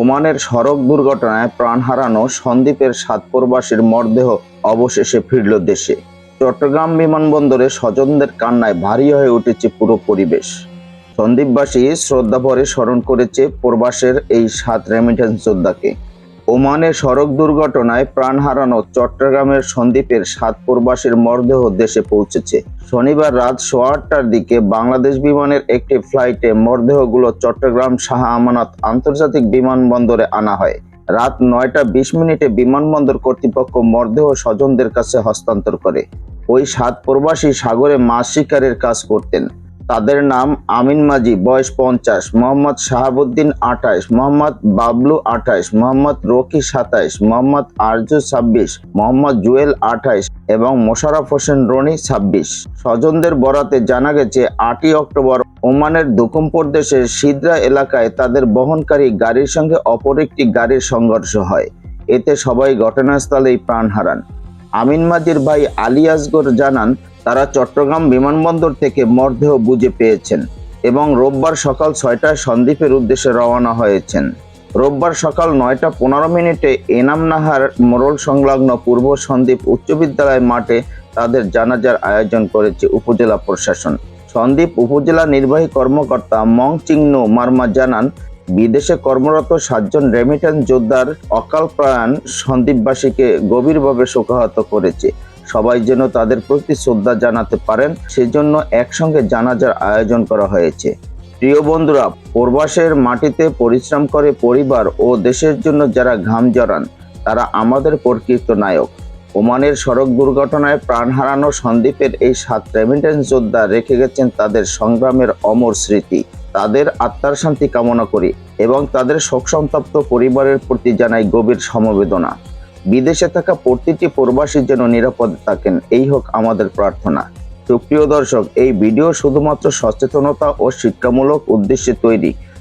ওমানের সড়ক দুর্ঘটনায় প্রাণ হারানো সন্দ্বীপের সাত প্রবাসীর মরদেহ অবশেষে ফিরল দেশে। চট্টগ্রাম বিমানবন্দরে স্বজনদের কান্নায় ভারী হয়ে উঠেছে পুরো পরিবেশ। সন্দ্বীপবাসী শ্রদ্ধাভরে স্মরণ করেছে প্রবাসের এই সাত রেমিটেন্স যোদ্ধাকে। ওমানে সড়ক দুর্ঘটনায় প্রাণ হারানো চট্টগ্রামের সন্দ্বীপের সাত প্রবাসীর মরদেহ দেশে পৌঁছেছে। শনিবার রাত সোয়া আটটার দিকে বাংলাদেশ বিমানের একটি ফ্লাইটে মরদেহগুলো চট্টগ্রাম শাহ আমানত আন্তর্জাতিক বিমানবন্দরে আনা হয়। রাত নয়টা বিশ মিনিটে বিমানবন্দর কর্তৃপক্ষ মরদেহ স্বজনদের কাছে হস্তান্তর করে। ওই সাত প্রবাসী সাগরে মাছ শিকারের কাজ করতেন। তাদের নাম আমিন মাঝি বয়স পঞ্চাশ, মোহাম্মদ শাহাবুদ্দিন আঠাইশ মোহাম্মদ বাবলু আঠাইশ মোহাম্মদ রকি সাতাইশ মোহাম্মদ আরজু ছাব্বিশ, মোহাম্মদ জুয়েল আঠাইশ এবং মোশারফ হোসেন রনি ছাব্বিশ। স্বজনদের বরাতে জানা গেছে, আটই অক্টোবর ওমানের দুকুম প্রদেশের সিদ্রা এলাকায় তাদের বহনকারী গাড়ির সঙ্গে অপর একটি গাড়ির সংঘর্ষ হয়। এতে সবাই ঘটনাস্থলেই প্রাণ হারান। আমিন মাজির ভাই আলী আসগর জানান, তারা চট্টগ্রাম বিমানবন্দর থেকে মরদেহ বুঝে পেয়েছেন এবং রোববার সকাল ছয়টায় সন্দ্বীপের উদ্দেশ্যে রওনা হয়েছেন। রোববার সকাল নয়টা পনেরো মিনিটে এনাম নাহার মোড়ল সংলগ্ন পূর্ব সন্দ্বীপ উচ্চ বিদ্যালয় মাঠে তাদের জানাজার আয়োজন করেছে উপজেলা প্রশাসন। সন্দ্বীপ উপজেলা নির্বাহী কর্মকর্তা মং চিংনু মার্মা জানান বিদেশে কর্মরত সাতজন রেমিটেন্স যোদ্ধার অকাল প্রাণ সন্দ্বীপবাসীকে গভীরভাবে শোকাহত করেছে। সবাই যেন তাদের প্রতি শ্রদ্ধা জানাতে পারেন, সেজন্য একসঙ্গে জানাজার আয়োজন করা হয়েছে। প্রিয় বন্ধুরা, প্রবাসের মাটিতে পরিশ্রম করে পরিবার ও দেশের জন্য যারা ঘাম জড়ান, তারা আমাদের প্রকৃত নায়ক। ওমানের সড়ক দুর্ঘটনায় প্রাণ হারানো সন্দ্বীপের এই সাত রেমিটেন্স যোদ্ধা রেখে গেছেন তাদের সংগ্রামের অমর স্মৃতি। তাদের আত্মার শান্তি কামনা করি এবং তাদের শোকসন্তপ্ত পরিবারের প্রতি জানাই গভীর সমবেদনা। বিদেশে থাকা প্রতিটি প্রবাসী যেন নিরাপদে থাকেন, এই হোক আমাদের প্রার্থনা। সুপ্রিয় দর্শক, এই ভিডিও শুধুমাত্র সচেতনতা ও শিক্ষামূলক উদ্দেশ্যে তৈরি।